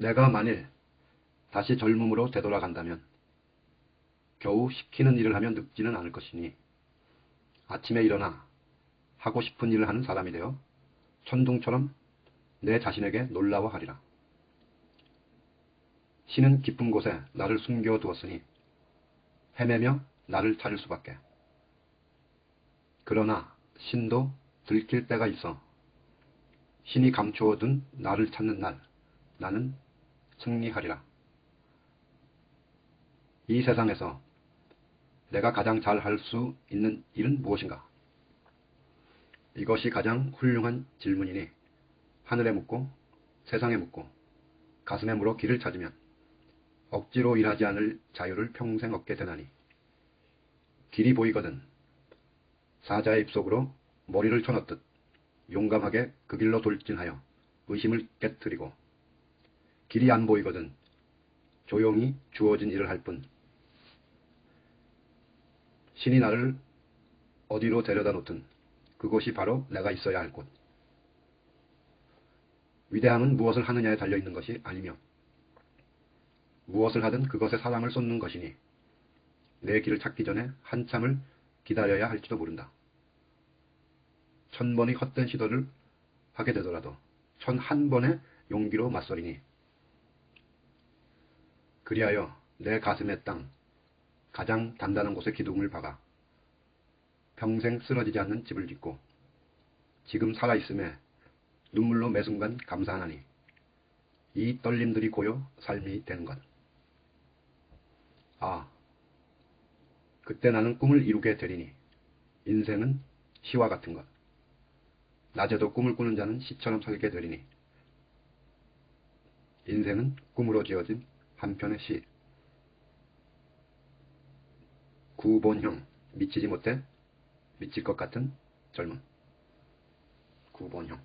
내가 만일 다시 젊음으로 되돌아간다면 겨우 시키는 일을 하면 늙지는 않을 것이니 아침에 일어나 하고 싶은 일을 하는 사람이 되어 천둥처럼 내 자신에게 놀라워하리라. 신은 깊은 곳에 나를 숨겨두었으니 헤매며 나를 찾을 수밖에. 그러나 신도 들킬 때가 있어 신이 감추어둔 나를 찾는 날 나는 승리하리라. 이 세상에서 내가 가장 잘 할 수 있는 일은 무엇인가? 이것이 가장 훌륭한 질문이니 하늘에 묻고 세상에 묻고 가슴에 물어 길을 찾으면 억지로 일하지 않을 자유를 평생 얻게 되나니 길이 보이거든 사자의 입속으로 머리를 쳐넣듯 용감하게 그 길로 돌진하여 의심을 깨뜨리고 길이 안 보이거든 조용히 주어진 일을 할 뿐 신이 나를 어디로 데려다 놓든 그곳이 바로 내가 있어야 할 곳. 위대함은 무엇을 하느냐에 달려 있는 것이 아니며 무엇을 하든 그것에 사랑을 쏟는 것이니 내 길을 찾기 전에 한참을 기다려야 할지도 모른다. 천 번의 헛된 시도를 하게 되더라도 천 한 번의 용기로 맞서리니 그리하여 내 가슴의 땅 가장 단단한 곳에 기둥을 박아 평생 쓰러지지 않는 집을 짓고 지금 살아있음에 눈물로 매 순간 감사하나니 이 떨림들이 고요 삶이 되는 것. 아, 그때 나는 꿈을 이루게 되리니 인생은 시와 같은 것. 낮에도 꿈을 꾸는 자는 시처럼 살게 되리니 인생은 꿈으로 지어진 한 편의 시. 구본형 미치지 못해 미칠 것 같은 젊음. 구본형